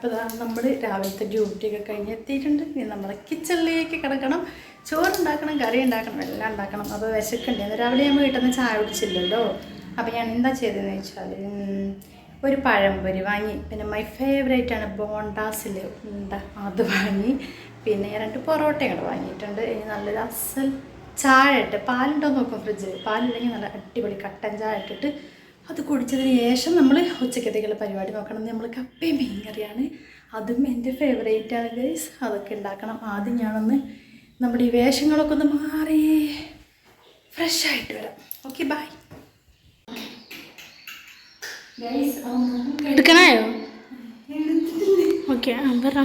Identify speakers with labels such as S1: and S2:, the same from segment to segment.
S1: അപ്പോൾ ഇതാണ് നമ്മൾ രാവിലത്തെ ഡ്യൂട്ടിയൊക്കെ കഴിഞ്ഞ് എത്തിയിട്ടുണ്ട്. ഇനി നമ്മളെ കിച്ചണിലേക്ക് കിടക്കണം. ചോറുണ്ടാക്കണം കറി ഉണ്ടാക്കണം എല്ലാം ഉണ്ടാക്കണം. അപ്പോൾ വിശക്കുണ്ട് രാവിലെ ഞാൻ വീട്ടിൽ നിന്ന് ചായ കുടിച്ചില്ലല്ലോ. അപ്പോൾ ഞാൻ എന്താ ചെയ്തതെന്ന് വെച്ചാൽ ഒരു പഴംപൊരി വാങ്ങി. പിന്നെ മൈ ഫേവറേറ്റ് ആണ് ബോണ്ടാസിൽ. ഉണ്ട അത് വാങ്ങി. പിന്നെ രണ്ട് പൊറോട്ടയും കൂടെ വാങ്ങിയിട്ടുണ്ട്. ഇനി നല്ലൊരു അസൽ ചായ ഇട്ട് പാലുണ്ടോ നോക്കും ഫ്രിഡ്ജിൽ പാലില്ലെങ്കിൽ നല്ല അടിപൊളി കട്ടൻ ചായ ഇട്ടിട്ട് അത് കുടിച്ചതിന് ശേഷം നമ്മൾ ഉച്ചക്കത്തേക്കുള്ള പരിപാടി നോക്കണം. നമ്മൾ കപ്പയും മീൻ കറിയാണ് അതും എന്റെ ഫേവറേറ്റ് ആണ് ഗൈസ് അതൊക്കെ ഉണ്ടാക്കണം. ആദ്യം ഞാനൊന്ന് നമ്മുടെ ഈ വേഷങ്ങളൊക്കെ ഒന്ന് മാറി ഫ്രഷ് ആയിട്ട് വരാം. ഓക്കെ ബൈ
S2: എടുക്കണായോ ഓക്കെ പറ.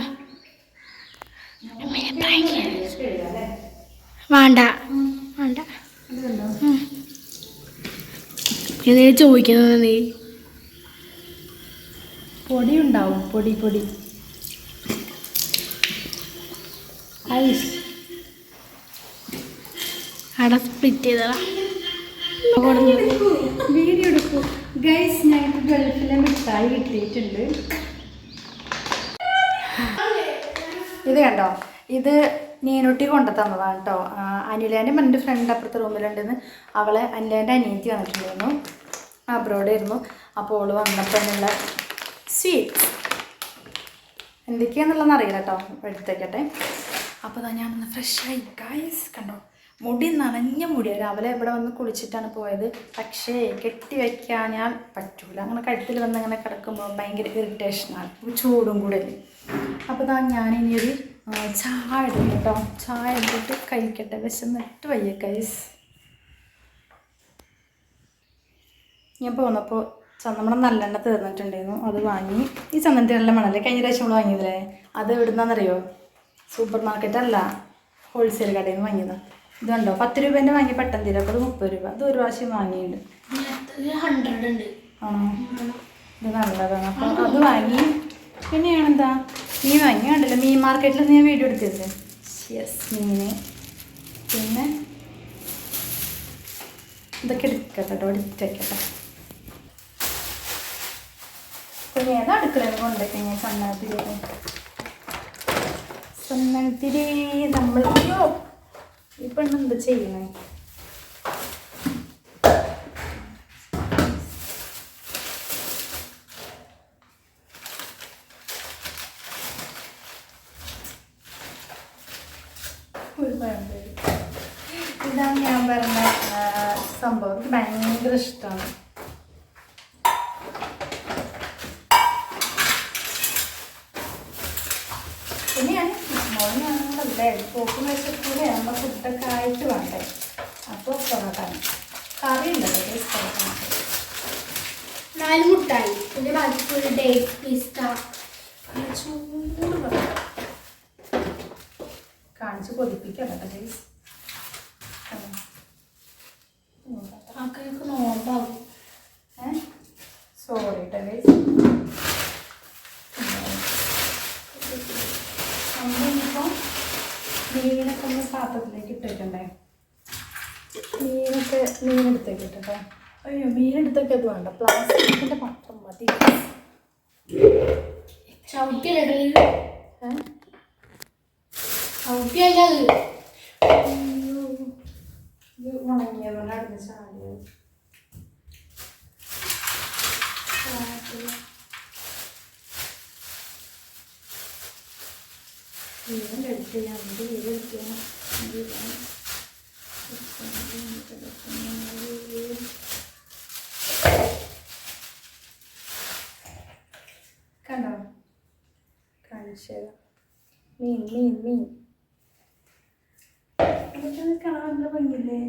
S2: വേണ്ട. വേണ്ട. ഇതേ ചോദിക്കുന്നത് നീ
S1: പൊടി ഉണ്ടാവും പൊടി. പൊടി ഐസ്.
S2: അവിടെ സ്പ്ലിറ്റ് ചെയ്തതാ.
S1: വീഡിയോ എടുക്കൂ. ഗൈസ് ഞങ്ങൾക്ക് ഗൾഫിലെ മിഠായി കിട്ടിയിട്ടുണ്ട്. ഇത് കണ്ടോ? ഇത് നീനുട്ടി കൊണ്ടു തന്നതാണ് കേട്ടോ അനിലേന്റെ എന്റെ ഫ്രണ്ട് അപ്പുറത്തെ റൂമിലുണ്ടെന്ന് അവളെ അനിലേന്റെ അനിയത്തി വന്നിട്ടുണ്ടായിരുന്നു. അബ്രോഡ് ആയിരുന്നു. അപ്പോൾ ഓൾ വന്നപ്പോഴുള്ള സ്വീറ്റ്സ് എന്തൊക്കെയാണെന്നുള്ളതെന്ന് അറിയില്ല കേട്ടോ എടുത്തേക്കട്ടെ. അപ്പോൾ ഞാൻ ഞാനൊന്ന് ഫ്രഷായി ഗൈസ് കണ്ടോ? മുടി നനഞ്ഞ മുടിയാണ് രാവിലെ ഇവിടെ വന്ന് കുളിച്ചിട്ടാണ് പോയത്. പക്ഷേ കെട്ടി വയ്ക്കാഞ്ഞാൽ പറ്റൂല. അങ്ങനെ കഴുത്തിൽ വന്ന് അങ്ങനെ കിടക്കുമ്പോൾ ഭയങ്കര ഇറിറ്റേഷനാണ് ചൂടും കൂടെ. അപ്പോൾ ഞാനിനി ഒരു ചായ എടുക്കും കേട്ടോ. ചായ എടുത്തിട്ട് കഴിക്കട്ടെ. വിശന്നിട്ട് വയ്യ കൈസ് ഞാൻ പോന്നപ്പോൾ ചന്ദമണം നല്ലെണ്ണ തീർന്നിട്ടുണ്ടായിരുന്നു. അത് വാങ്ങി. ഈ ചന്ദനത്തിൽ നല്ല മണല്ലേ? കഴിഞ്ഞ പ്രാവശ്യം നമ്മൾ വാങ്ങിയതല്ലേ അത് എവിടുന്നാണെന്നറിയോ സൂപ്പർ മാർക്കറ്റ് അല്ല. ഹോൾസെയിൽ കടയിൽ നിന്ന് വാങ്ങിയതാണ് ഇതുണ്ടോ പത്ത് രൂപേന്റെ വാങ്ങി പെട്ടെന്ന് തീരും അപ്പോൾ അത് മുപ്പത് രൂപ. അത് ഒരു പ്രാവശ്യം വാങ്ങിയിട്ടുണ്ട്
S2: ഹൺഡ്രഡ് ഉണ്ട്.
S1: ആണോ? ഇത് നല്ലതാണ്. അപ്പോൾ അത് വാങ്ങി. പിന്നെയാണെന്താ? മീൻ വാങ്ങി കണ്ടല്ലോ മീൻ മാർക്കറ്റിൽ ഞാൻ വീഡിയോ എടുത്തില്ലേ? യെസ് മീന്. പിന്നെ ഇതൊക്കെ എടുക്കട്ടെ കേട്ടോ എടുത്തേക്കട്ടെ പിന്നെ ഏതാ അടുക്കളയിൽ കൊണ്ടുവയ്ക്കാൻ സന്നാത്തിരി സന്നാത്തിരി നമ്മൾ അയ്യോ പെണ്ണ് എന്താ ചെയ്യണേ ഒരു പഴംപൊരി. ഇതാണ് ഞാൻ പറഞ്ഞ ആ, സംഭവം എനിക്ക് ഭയങ്കര ഇഷ്ടമാണ് പിന്നെ ഞാൻ മോനാണല്ലേ പോക്കും വെച്ചിട്ട് നമ്മുടെ ഫുഡൊക്കെ ആയിട്ട് വേണ്ടേ? അപ്പോൾ പൊറോട്ടാണ് കറി ഉണ്ടല്ലോ ടേസ്റ്റ് പൊറോട്ട
S2: നാല് മുട്ടായി. പിന്നെ ബാക്കി ഫുൾ ഡേറ്റ് പിസ്ത
S1: ചൂട് കാണിച്ച് കൊതിപ്പിക്കാം കേട്ടോ ടേസ്റ്റ് ഗൈസ് നമ്മളിപ്പോൾ മീനൊക്കെ ഒന്ന് പാത്രത്തിലേക്ക് ഇട്ടിട്ടുണ്ടേ മീനൊക്കെ മീനെടുത്തേക്ക് ഇട്ടേ അയ്യോ മീനെടുത്തൊക്കെ അത് വേണ്ട. പ്ലാസ്റ്റിക്കിന്റെ പാത്രം മതി.
S2: ചവിട്ടിയല്ലേ
S1: ഏ?
S2: ചവിട്ടിയല്ല അത്?
S1: അയ്യോ. ഇത് ഉണങ്ങിയതുകൊണ്ട് അടുത്ത് ചാടിയത്. എന്ത് ചെയ്ത് എടുക്കണം എന്ത് കണ്ടോ? കാണിച്ചത് മീൻ മീൻ മീൻ. അതൊക്കെ കാണാൻ ഭംഗിയില്ലേ?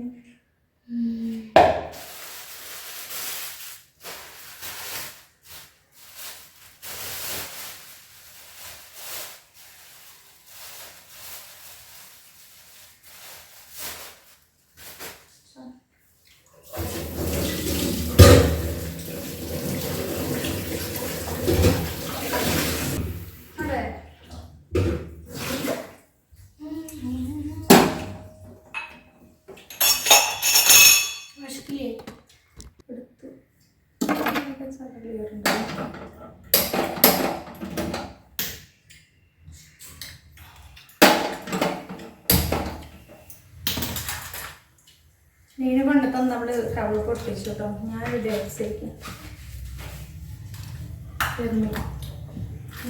S1: നീന് കൊണ്ടിട്ട് നമ്മൾ കവൾ പൊട്ടിച്ചു കേട്ടോ ഞാൻ ഇവിടെ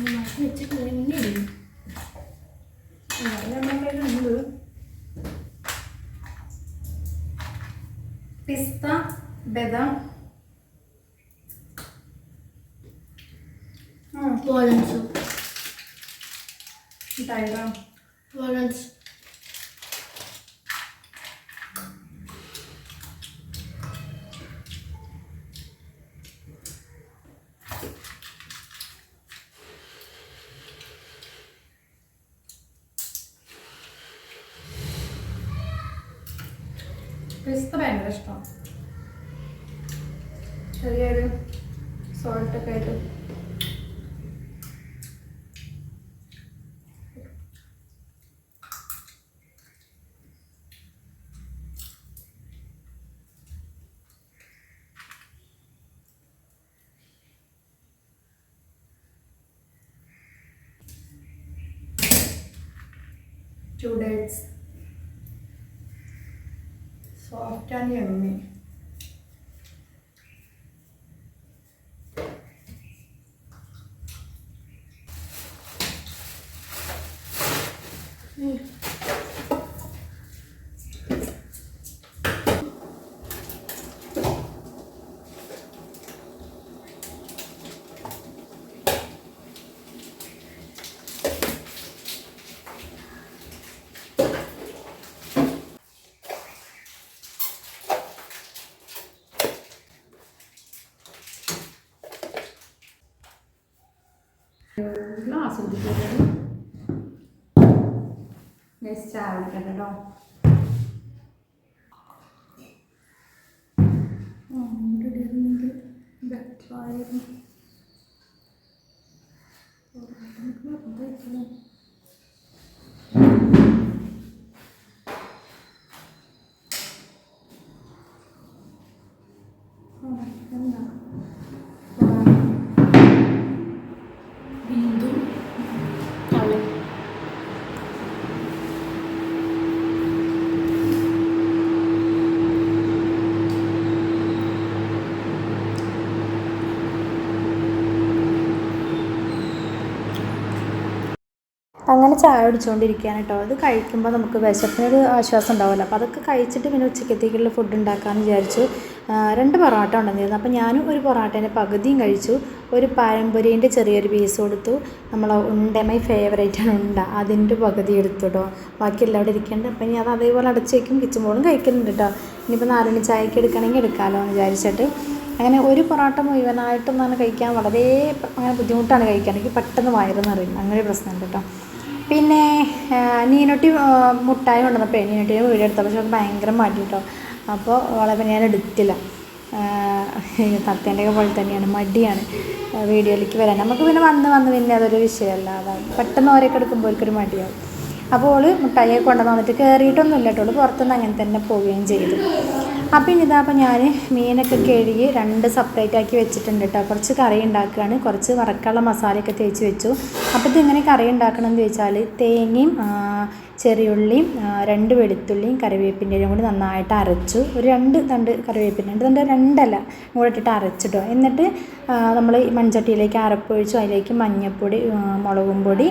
S1: മാറ്റി
S2: വെച്ചിട്ട് പിന്നെ
S1: ഉണ്ട് പിസ്ത ബദാം.
S2: വാലൻസ്
S1: പിസ്ത ഭയങ്കര ഇഷ്ടമാണ്. ചെറിയൊരു സോൾട്ടൊക്കെ ആയിട്ട്. Two ഡേറ്റ്സ് 哦，肯定啊，妈。കുടിക്കുന്നത് ചായ കുടിക്കണ്ട കേട്ടോ ബെറ്ററായിരുന്നു അങ്ങനെ ചായ കുടിച്ചുകൊണ്ടിരിക്കുകയാണ് കേട്ടോ. അത് കഴിക്കുമ്പോൾ നമുക്ക് വിശപ്പിനൊരു ആശ്വാസം ഉണ്ടാവുമല്ലോ. അപ്പോൾ അതൊക്കെ കഴിച്ചിട്ട് പിന്നെ ഉച്ചക്കത്തേക്കുള്ള ഫുഡ് ഉണ്ടാക്കാമെന്ന് വിചാരിച്ചു. രണ്ട് പൊറോട്ട ഉണ്ടെന്നിരുന്നു അപ്പോൾ ഞാനും ഒരു പൊറോട്ടേന്റെ പകുതിയും കഴിച്ചു. ഒരു പഴംപൊരീന്റെ ചെറിയൊരു പീസ് കൊടുത്തു. നമ്മൾ ഉണ്ട മൈ ഫേവറേറ്റ് ആണ് ഉണ്ട. അതിന്റെ പകുതി എടുത്തു കേട്ടോ. ബാക്കി എല്ലാം അവിടെ ഇരിക്കേണ്ട. അപ്പം ഇനി അത് അതേപോലെ അടച്ച് വയ്ക്കും കിച്ചൻ ബോളും കഴിക്കുന്നുണ്ട് കേട്ടോ. ഇനിയിപ്പോൾ നാലുമണി ചായക്ക് എടുക്കണമെങ്കിൽ എടുക്കാമല്ലോ എന്ന് വിചാരിച്ചിട്ട്. അങ്ങനെ ഒരു പൊറോട്ട മുഴുവനായിട്ടൊന്നാണ് കഴിക്കാൻ. വളരെ അങ്ങനെ ബുദ്ധിമുട്ടാണ് കഴിക്കാൻ. എനിക്ക് പെട്ടെന്ന് വയറ് അങ്ങനെ പ്രശ്നമുണ്ട് കേട്ടോ. പിന്നെ നീനൊട്ടി മുട്ടായി കൊണ്ടുവന്നപ്പോൾ നീനൊട്ടിയെ വീഡിയോ എടുത്തപ്പോൾ പക്ഷെ ഭയങ്കര മടി കേട്ടോ. അപ്പോൾ അവളെ ഞാൻ എടുത്തില്ല. തത്തേന്റെ പോലെ തന്നെയാണ്. മടിയാണ്. വീഡിയോയിലേക്ക് വരാൻ. നമുക്ക് പിന്നെ വന്ന് വന്ന് പിന്നെ അതൊരു വിഷയമല്ല. അതാണ്. പെട്ടെന്ന് ഓരോക്കെ എടുക്കുമ്പോൾ ഒരു മടിയാവും. അപ്പോൾ ഓൾ മുട്ടായിയെ കൊണ്ടുവന്ന് വന്നിട്ട് കയറിയിട്ടൊന്നുമില്ല കേട്ടോ. ഓൾ പുറത്തുനിന്ന് അങ്ങനെ തന്നെ പോവുകയും ചെയ്തു. അപ്പം ഇനി ഇതാ അപ്പം ഞാൻ മീനൊക്കെ കഴുകി രണ്ട് സെപ്പറേറ്റ് ആക്കി വെച്ചിട്ടുണ്ട് കേട്ടോ. കുറച്ച് കറി ഉണ്ടാക്കുകയാണ്. കുറച്ച് വറക്കാനുള്ള മസാലയൊക്കെ തേച്ച് വെച്ചു. അപ്പോൾ ഇതെങ്ങനെ കറി ഉണ്ടാക്കണം എന്ന് ചോദിച്ചാൽ തേങ്ങയും ചെറിയുള്ളിയും രണ്ട് വെളുത്തുള്ളിയും കറിവേപ്പിന്റെയും കൂടി നന്നായിട്ട് അരച്ചു. ഒരു രണ്ട് തണ്ട് കറിവേപ്പിന്റെ രണ്ട് തണ്ട് രണ്ടല്ല കൂടെ ഇട്ടിട്ട് അരച്ചിട്ടോ. എന്നിട്ട് നമ്മൾ മൺചട്ടിയിലേക്ക് അരപ്പൊഴിച്ചു അതിലേക്ക് മഞ്ഞൾപ്പൊടി മുളകും പൊടി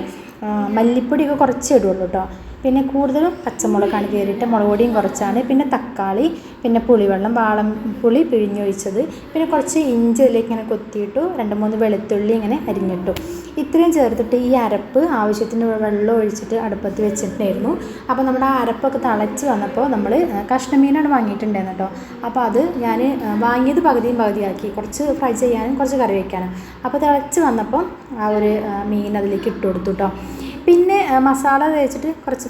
S1: മല്ലിപ്പൊടിയൊക്കെ കുറച്ച് ഇടുള്ളൂ കേട്ടോ. പിന്നെ കൂടുതലും പച്ചമുളകാണ് കയറിയിട്ട് മുളക് പൊടിയും കുറച്ചാണ്. പിന്നെ തക്കാളി പിന്നെ പുളിവെള്ളം വാളം പുളി പിഴിഞ്ഞൊഴിച്ചത്. പിന്നെ കുറച്ച് ഇഞ്ചി അതിലേക്ക് ഇങ്ങനെ കൊത്തിയിട്ടു രണ്ട് മൂന്ന് വെളുത്തുള്ളി ഇങ്ങനെ അരിഞ്ഞിട്ടു. ഇത്രയും ചേർത്തിട്ട് ഈ അരപ്പ് ആവശ്യത്തിന് വെള്ളം ഒഴിച്ചിട്ട് അടുപ്പത്ത് വെച്ചിട്ടുണ്ടായിരുന്നു. അപ്പോൾ നമ്മുടെ ആ അരപ്പൊക്കെ തിളച്ച് വന്നപ്പോൾ നമ്മൾ കഷ്ണമീനാണ് വാങ്ങിയിട്ടുണ്ടായിരുന്നു കേട്ടോ അപ്പോൾ അത് ഞാൻ വാങ്ങിയത് പകുതിയും പകുതിയാക്കി. കുറച്ച് ഫ്രൈ ചെയ്യാനും കുറച്ച് കറി വയ്ക്കാനും അപ്പോൾ തിളച്ച് വന്നപ്പോൾ ആ ഒരു മീൻ അതിലേക്ക് ഇട്ട് കൊടുത്തു കേട്ടോ പിന്നെ മസാല തേച്ചിട്ട് കുറച്ച്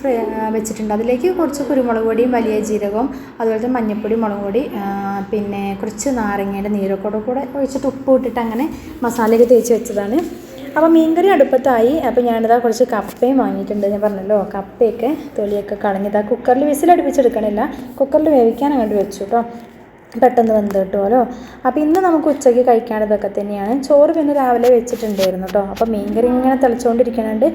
S1: വെച്ചിട്ടുണ്ട്. അതിലേക്ക് കുറച്ച് കുരുമുളക് പൊടിയും വലിയ ജീരകവും അതുപോലെ തന്നെ മഞ്ഞൾപ്പൊടി മുളക് പൊടി പിന്നെ കുറച്ച് നാരങ്ങയുടെ നീരൊക്കെ കൂടെ ഒഴിച്ചിട്ട് ഉപ്പ് ഇട്ടിട്ട് അങ്ങനെ മസാലയൊക്കെ തേച്ച് വെച്ചതാണ്. അപ്പോൾ മീൻകറി അടുപ്പത്തായി. അപ്പോൾ ഞാനിതാ കുറച്ച് കപ്പയും വാങ്ങിയിട്ടുണ്ട്. ഞാൻ പറഞ്ഞല്ലോ കപ്പയൊക്കെ തൊലിയൊക്കെ കളഞ്ഞിതാ കുക്കറിൽ വിസിലടുപ്പിച്ചെടുക്കണില്ല. കുക്കറിൽ വേവിക്കാൻ അങ്ങോട്ട് വെച്ചു കേട്ടോ പെട്ടെന്ന് വെന്ത് കിട്ടുമല്ലോ അപ്പോൾ ഇന്ന് നമുക്ക് ഉച്ചയ്ക്ക് കഴിക്കാനതൊക്കെ തന്നെയാണ്. ചോറ് പിന്നെ രാവിലെ വെച്ചിട്ടുണ്ടായിരുന്നു കേട്ടോ അപ്പോൾ മീൻകറി ഇങ്ങനെ തിളച്ചുകൊണ്ടിരിക്കുന്നുണ്ട്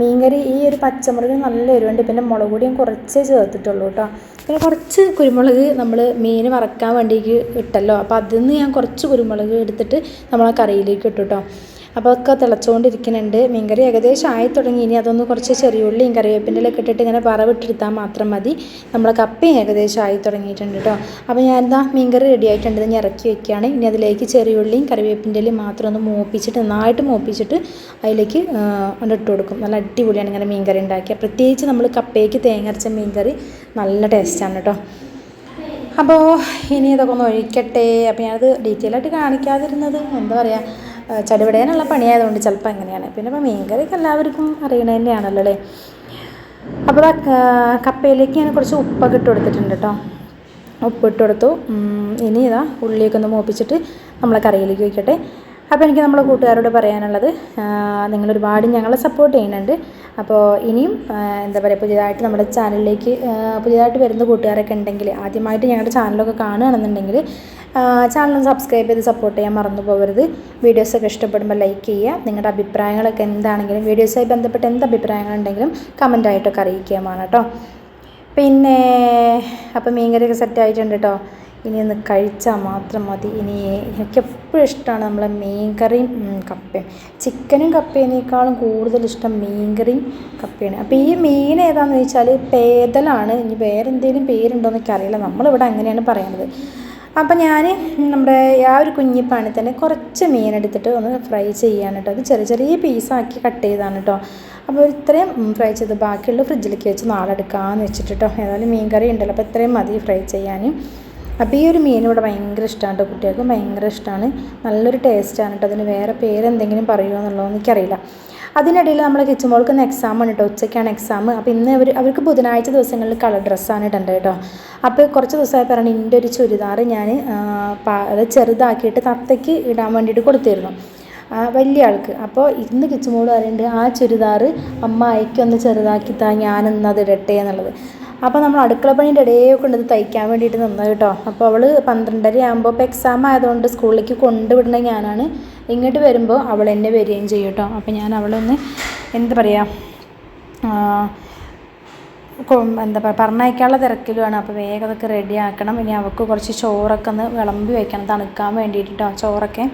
S1: മീൻകറി ഈ ഒരു പച്ചമുളക് നല്ല എരിവുണ്ട്. പിന്നെ മുളക് പൊടിയും കുറച്ചേ ചേർത്തിട്ടുള്ളൂ കേട്ടോ പിന്നെ കുറച്ച് കുരുമുളക് നമ്മൾ മീൻ വറക്കാൻ വേണ്ടിയിട്ട് ഇട്ടല്ലോ. അപ്പോൾ അതിൽ നിന്ന് ഞാൻ കുറച്ച് കുരുമുളക് എടുത്തിട്ട് നമ്മൾ ആ കറിയിലേക്ക് ഇട്ടു കേട്ടോ അപ്പോൾ ഒക്കെ തിളച്ചുകൊണ്ടിരിക്കുന്നുണ്ട് മീൻകറി ഏകദേശം ആയി തുടങ്ങി ഇനി അതൊന്ന് കുറച്ച് ചെറിയുള്ളിയും കറിവേപ്പിന്റെലൊക്കെ ഇട്ടിട്ട് ഇങ്ങനെ വറവിട്ടെടുത്താൽ മാത്രം മതി. നമ്മളെ കപ്പയും ഏകദേശം ആയി തുടങ്ങിയിട്ടുണ്ട് കേട്ടോ. അപ്പോൾ ഞാൻ എന്താ മീൻകറി റെഡി ആയിട്ടുണ്ട്. ഞാൻ ഇറക്കി വെക്കുകയാണ് ഇനി അതിലേക്ക് ചെറിയ ചെറിയുള്ളിയും കറിവേപ്പിന്റെലയും മാത്രം ഒന്ന് മൂപ്പിച്ചിട്ട് നന്നായിട്ട് മൂപ്പിച്ചിട്ട് അതിലേക്ക് ഇട്ട് കൊടുക്കും. നല്ല അടിപൊളിയാണ് ഇങ്ങനെ മീൻകറി ഉണ്ടാക്കിയ പ്രത്യേകിച്ച് നമ്മൾ കപ്പയ്ക്ക് തേങ്ങ അരച്ച മീൻകറി നല്ല ടേസ്റ്റാണ് കേട്ടോ. അപ്പോൾ ഇനി ഇതൊക്കെ ഒന്ന് ഒഴിക്കട്ടെ. അപ്പോൾ ഞാനത് ഡീറ്റെയിൽ ആയിട്ട് കാണിക്കാതിരുന്നത് എന്താ പറയുക ചടുവിടയാനുള്ള പണിയായതുകൊണ്ട് ചിലപ്പോൾ അങ്ങനെയാണ്. പിന്നെ ഇപ്പോൾ മീൻകറിയൊക്കെ എല്ലാവർക്കും അറിയണത് തന്നെയാണല്ലോ അല്ലേ? അപ്പോൾ കപ്പയിലേക്ക് ഞാൻ കുറച്ച് ഉപ്പൊക്കെ ഇട്ട് കൊടുത്തിട്ടുണ്ട് കേട്ടോ. ഉപ്പ് ഇട്ട് കൊടുത്തു. ഇനി ഇതാ ഉള്ളിയൊക്കെ ഒന്ന് മൂപ്പിച്ചിട്ട് നമ്മളെ കറിയിലേക്ക് വയ്ക്കട്ടെ. അപ്പോൾ എനിക്ക് നമ്മളെ കൂട്ടുകാരോട് പറയാനുള്ളത് നിങ്ങൾ ഒരുപാട് ഞങ്ങളെ സപ്പോർട്ട് ചെയ്യുന്നുണ്ട്. അപ്പോൾ ഇനിയും എന്താ പറയുക പുതിയതായിട്ട് നമ്മുടെ ചാനലിലേക്ക് പുതിയതായിട്ട് വരുന്ന കൂട്ടുകാരൊക്കെ ഉണ്ടെങ്കിൽ ആദ്യമായിട്ട് ഞങ്ങളുടെ ചാനലൊക്കെ കാണുകയാണെന്നുണ്ടെങ്കിൽ ചാനൽ സബ്സ്ക്രൈബ് ചെയ്ത് സപ്പോർട്ട് ചെയ്യാൻ മറന്നു പോകരുത്. വീഡിയോസൊക്കെ ഇഷ്ടപ്പെടുമ്പോൾ ലൈക്ക് ചെയ്യുക. നിങ്ങളുടെ അഭിപ്രായങ്ങളൊക്കെ എന്താണെങ്കിലും വീഡിയോസുമായി ബന്ധപ്പെട്ട് എന്ത് അഭിപ്രായങ്ങളുണ്ടെങ്കിലും കമന്റായിട്ടൊക്കെ അറിയിക്കുകയുമാണ് കേട്ടോ. പിന്നെ അപ്പോൾ മീൻകറിയൊക്കെ സെറ്റ് ആയിട്ടുണ്ട് കേട്ടോ. ഇനി ഒന്ന് കഴിച്ചാൽ മാത്രം മതി. ഇനി എനിക്ക് എപ്പോഴും ഇഷ്ടമാണ് നമ്മളെ മീൻകറിയും കപ്പയും. ചിക്കനും കപ്പേനേക്കാളും കൂടുതൽ ഇഷ്ടം മീൻകറിയും കപ്പയാണ്. അപ്പോൾ ഈ മീൻ ഏതാണെന്ന് ചോദിച്ചാൽ പേതലാണ്. ഇനി വേറെ എന്തെങ്കിലും പേരുണ്ടോ എന്നൊക്കെ അറിയില്ല. നമ്മളിവിടെ അങ്ങനെയാണ് പറയുന്നത് അപ്പം ഞാൻ നമ്മുടെ ആ ഒരു കുഞ്ഞിപ്പാണി തന്നെ കുറച്ച് മീൻ എടുത്തിട്ട് ഒന്ന് ഫ്രൈ ചെയ്യാണ് കേട്ടോ. അത് ചെറിയ ചെറിയ പീസാക്കി കട്ട് ചെയ്താണ് കേട്ടോ. അപ്പോൾ ഇത്രയും ഫ്രൈ ചെയ്ത് ബാക്കിയുള്ള ഫ്രിഡ്ജിലേക്ക് വെച്ച് നാളെ എടുക്കാമെന്ന് വെച്ചിട്ട് കേട്ടോ. ഏതായാലും മീൻ കറി ഉണ്ടല്ലോ അപ്പോൾ ഇത്രയും മതി ഫ്രൈ ചെയ്യാൻ. അപ്പോൾ ഈ ഒരു മീൻ ഇവിടെ ഭയങ്കര ഇഷ്ടമാണ് കേട്ടോ കുട്ടികൾക്ക് ഭയങ്കര ഇഷ്ടമാണ്. നല്ലൊരു ടേസ്റ്റാണ് കേട്ടോ. അതിന് വേറെ പേരെന്തെങ്കിലും പറയുമോ എന്നുള്ളതൊന്നും എനിക്കറിയില്ല. അതിനിടയിൽ ഇന്ന് എക്സാം ആണ് കേട്ടോ ഉച്ചയ്ക്കാണ് എക്സാം അപ്പോൾ ഇന്ന് അവർ അവർക്ക് ബുധനാഴ്ച ദിവസങ്ങളിൽ കളർ ഡ്രസ്സാണ് ഇടേണ്ടത് കേട്ടോ അപ്പോൾ കുറച്ച് ദിവസമായി പറഞ്ഞു എന്റെ ഒരു ചുരിദാർ ഞാൻ അത് ചെറുതാക്കിയിട്ട് തത്തയ്ക്ക് ഇടാൻ വേണ്ടിയിട്ട് കൊടുത്തിരുന്നു. വലിയ ആൾക്ക്. അപ്പോൾ ഇന്ന് കിച്ചുമോൾ പറയുന്നുണ്ട് ആ ചുരിദാർ അമ്മ അയക്കൊന്ന് ചെറുതാക്കി താ ഞാനിന്ന് അത് ഇടട്ടെ എന്നുള്ളത്. അപ്പോൾ നമ്മൾ അടുക്കള പണീന്റെ ഇടയൊക്കെ ഉണ്ട് ഇത് തയ്ക്കാൻ വേണ്ടിയിട്ട് നിന്നത് കേട്ടോ. അപ്പോൾ അവൾ പന്ത്രണ്ടര ആകുമ്പോൾ ഇപ്പോൾ എക്സാം ആയതുകൊണ്ട് സ്കൂളിലേക്ക് കൊണ്ടുവിടുന്ന ഞാനാണ്. ഇങ്ങോട്ട് വരുമ്പോൾ അവൾ എന്നെ വരികയും ചെയ്യും കേട്ടോ. അപ്പോൾ ഞാൻ അവളൊന്ന് എന്ത് പറയുക എന്താ പറയുക പറഞ്ഞയക്കാനുള്ള തിരക്കിലുമാണ് അപ്പോൾ വേഗം അതൊക്കെ റെഡി ആക്കണം. ഇനി അവൾക്ക് കുറച്ച് ചോറൊക്കെ ഒന്ന് വിളമ്പി വയ്ക്കണം തണുക്കാൻ വേണ്ടിയിട്ട് കേട്ടോ ചോറൊക്കെ.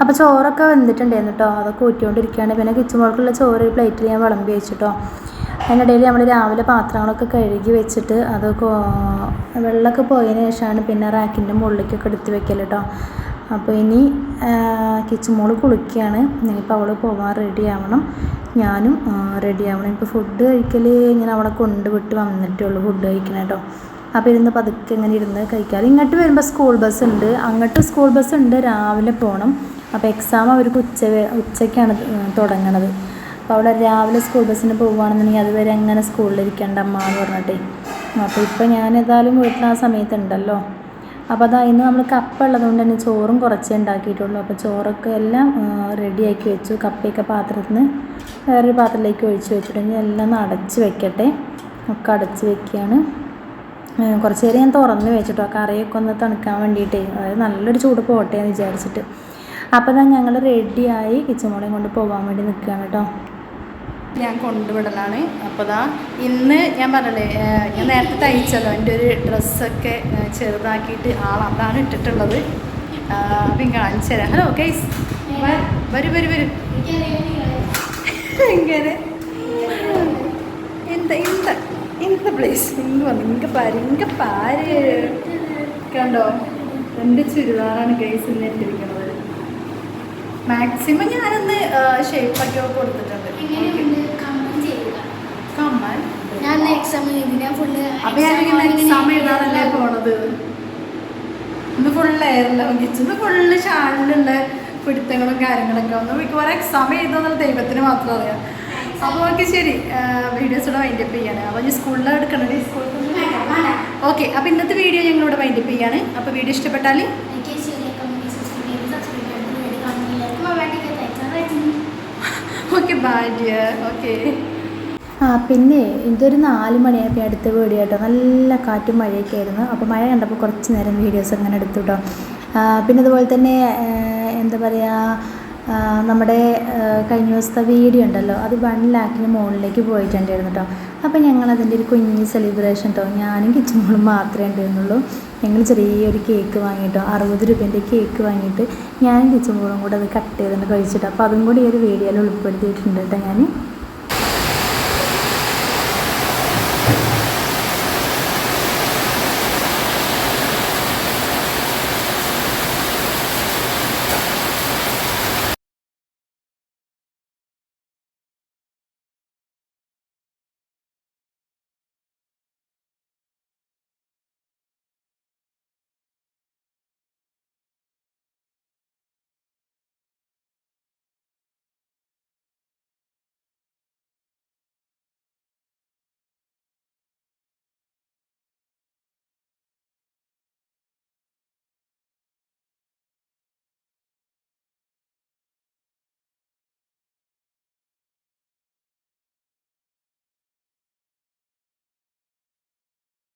S1: അപ്പോൾ ചോറൊക്കെ വെന്തിട്ടുണ്ടായിരുന്നു കേട്ടോ അതൊക്കെ ഊറ്റിക്കൊണ്ടിരിക്കുകയാണ്. പിന്നെ കിച്ചുമോൾക്കുള്ള ചോറ് പ്ലേറ്റിൽ ഞാൻ വിളമ്പി വെച്ചിട്ടോ. അതിനിടയിൽ നമ്മൾ രാവിലെ പാത്രങ്ങളൊക്കെ കഴുകി വെച്ചിട്ട് അത് വെള്ളമൊക്കെ പോയതിന് ശേഷമാണ് പിന്നെ റാക്കിന്റെ മുകളിലേക്കൊക്കെ എടുത്ത് വെക്കൽ കേട്ടോ അപ്പോൾ ഇനി കിച്ചുമോൾ കുളിക്കുകയാണ്. ഇനിയിപ്പോൾ അവൾ പോകാൻ റെഡി ആവണം. ഞാനും റെഡി ആവണം. ഇപ്പോൾ ഫുഡ് കഴിക്കൽ ഇങ്ങനെ അവളെ കൊണ്ടുവിട്ട് വന്നിട്ടേ ഉള്ളൂ ഫുഡ് കഴിക്കണം കേട്ടോ അപ്പോൾ ഇരുന്ന് പതുക്കെ ഇങ്ങനെ ഇരുന്ന് കഴിക്കാറ്. ഇങ്ങോട്ട് വരുമ്പോൾ സ്കൂൾ ബസ് ഉണ്ട്. അങ്ങോട്ട് സ്കൂൾ ബസ് ഉണ്ട്. രാവിലെ പോകണം. അപ്പോൾ എക്സാം അവർക്ക് ഉച്ച ഉച്ചയ്ക്കാണ് തുടങ്ങണത്. അപ്പോൾ അവിടെ രാവിലെ സ്കൂൾ ബസ്സിന് പോകുകയാണെന്നുണ്ടെങ്കിൽ അതുവരെ എങ്ങനെ സ്കൂളിലിരിക്കേണ്ട അമ്മ എന്ന് പറഞ്ഞിട്ടേ. അപ്പോൾ ഇപ്പോൾ ഞാൻ ഏതായാലും വീട്ടിൽ ആ സമയത്തുണ്ടല്ലോ അപ്പോൾ അതാ ഇന്ന് നമ്മൾ കപ്പ ഉള്ളതുകൊണ്ട് തന്നെ ചോറും കുറച്ചേ ഉണ്ടാക്കിയിട്ടുള്ളൂ. അപ്പോൾ ചോറൊക്കെ എല്ലാം റെഡിയാക്കി വെച്ചു. കപ്പയൊക്കെ പാത്രത്തിൽ നിന്ന് വേറൊരു പാത്രത്തിലേക്ക് ഒഴിച്ച് വെച്ചിട്ടുണ്ടെങ്കിൽ എല്ലാം അടച്ച് വെക്കട്ടെ. ഒക്കെ അടച്ച് വെക്കുകയാണ്. കുറച്ച് നേരം ഞാൻ തുറന്ന് വെച്ചിട്ടോ. കറിയൊക്കെ ഒന്ന് തണുക്കാൻ വേണ്ടിയിട്ടേ. അതായത് നല്ലൊരു ചൂട് പോട്ടെ എന്ന് വിചാരിച്ചിട്ട്. അപ്പോൾ തന്നെ ഞങ്ങൾ റെഡിയായി കിച്ചമോളെയും കൊണ്ട് പോകാൻ വേണ്ടി നിൽക്കുകയാണ് കേട്ടോ. ഞാൻ കൊണ്ടുവിടലാണ്. അപ്പോൾ ദാ ഇന്ന് ഞാൻ പറഞ്ഞല്ലേ ഞാൻ നേരത്തെ തയ്ച്ചല്ലോ. എന്റെ ഒരു ഡ്രസ്സൊക്കെ ചെറുതാക്കിയിട്ട് ആൾ അതാണ് ഇട്ടിട്ടുള്ളത്. അപ്പം കാണിച്ചു തരാം. ഹലോ കേസ് വരൂ വരൂ വരൂ. എങ്ങനെ? എന്താ ഇന്ന് ഇന്ന് പ്ലേസ് ഇങ്ങ് വന്നു ഇങ്ങ പാര് ഇങ്ങ പാര്. കണ്ടോ? എന്റെ ചുരിദാറാണ് കേസ് ഇന്ന് ഇട്ടിരിക്കുന്നത്. മാക്സിമം ഞാനൊന്ന് ഷേപ്പൊക്കെ കൊടുത്തിട്ടുണ്ട്.
S2: ഞാൻ എക്സാം എഴുതി ഞാൻ ഫുള്ള്
S1: അപ്പൊ ഞാൻ എക്സാം എഴുതാനല്ലേ പോണത്? ഇന്ന് ഫുള്ള് എയറില്ല വഹിച്ചു ഇന്ന് ഫുള്ള് ഷാളിലുള്ള പിടുത്തങ്ങളും കാര്യങ്ങളൊക്കെ ഒന്ന് മിക്കവാറും എക്സാം എഴുതുന്നത് ദൈവത്തിന് മാത്രം അറിയാം. അപ്പോൾ ഓക്കെ ശരി. വീഡിയോസോടെ വൈൻഡപ്പ് ചെയ്യാണ്. അപ്പോൾ ഞാൻ സ്കൂളിൽ എടുക്കണത് സ്കൂളിൽ ഓക്കെ അപ്പോൾ ഇന്നത്തെ വീഡിയോ ഞങ്ങളിവിടെ വൈൻഡപ്പ് ചെയ്യാണ്. അപ്പോൾ വീഡിയോ ഇഷ്ടപ്പെട്ടാൽ
S2: എനിക്ക് ശരി കമ്മ്യൂണിറ്റി സബ്സ്ക്രൈബ് സബ്സ്ക്രൈബ് കാണുന്നില്ല
S3: ആ പിന്നെ ഇതൊരു നാല് മണിയായപ്പോൾ അടുത്ത വീഡിയോ കേട്ടോ. നല്ല കാറ്റും മഴയൊക്കെ ആയിരുന്നു. അപ്പോൾ മഴ കണ്ടപ്പോൾ കുറച്ച് നേരം വീഡിയോസ് അങ്ങനെ എടുത്തു കേട്ടോ പിന്നെ അതുപോലെ തന്നെ എന്താ പറയുക നമ്മുടെ കഴിഞ്ഞ ദിവസത്തെ വീഡിയോ ഉണ്ടല്ലോ അത് വൺ ലാക്കിന് മുകളിലേക്ക് പോയിട്ടുണ്ടായിരുന്നു കേട്ടോ അപ്പോൾ ഞങ്ങൾ അതിന്റെ ഒരു കുഞ്ഞ് സെലിബ്രേഷൻ കേട്ടോ ഞാനും കിച്ചുമോളും മാത്രമേ ഉണ്ടായിരുന്നുള്ളൂ. ഞങ്ങൾ ചെറിയൊരു കേക്ക് വാങ്ങിയിട്ടോ അറുപത് രൂപേന്റെ കേക്ക് വാങ്ങിയിട്ട് ഞാനും കിച്ചുമോളും കൂടെ അത് കട്ട് ചെയ്തിട്ട് കഴിച്ചിട്ടോ. അപ്പോൾ അതും കൂടി ഈ ഒരു വീഡിയോയിൽ ഉൾപ്പെടുത്തിയിട്ടുണ്ട് കേട്ടോ ഞാൻ